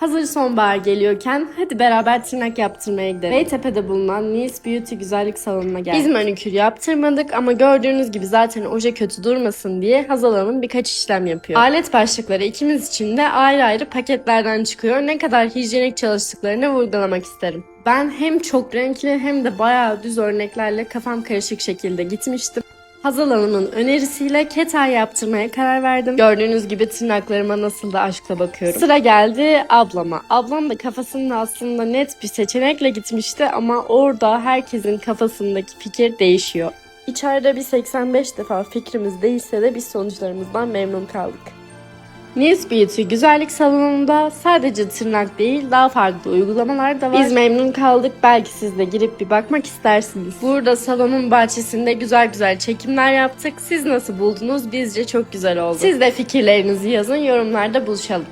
Hazır sonbahar geliyorken hadi beraber tırnak yaptırmaya gidelim. Beytepe'de bulunan Nice Beauty güzellik salonuna geldik. Biz manikür yaptırmadık ama gördüğünüz gibi zaten oje kötü durmasın diye Hazal Hanım birkaç işlem yapıyor. Alet başlıkları ikimiz için de ayrı ayrı paketlerden çıkıyor. Ne kadar hijyenik çalıştıklarını vurgulamak isterim. Ben hem çok renkli hem de bayağı düz örneklerle kafam karışık şekilde gitmiştim. Hazal Hanım'ın önerisiyle ketel yaptırmaya karar verdim. Gördüğünüz gibi tırnaklarıma nasıl da aşkla bakıyorum. Sıra geldi ablama. Ablam da kafasında aslında net bir seçenekle gitmişti ama orada herkesin kafasındaki fikir değişiyor. İçeride bir 85 defa fikrimiz değişse de biz sonuçlarımızdan memnun kaldık. Nice Beauty güzellik salonunda sadece tırnak değil daha farklı uygulamalar da var. Biz memnun kaldık. Belki siz de girip bir bakmak istersiniz. Burada salonun bahçesinde güzel güzel çekimler yaptık. Siz nasıl buldunuz? Bizce çok güzel oldu. Siz de fikirlerinizi yazın. Yorumlarda buluşalım.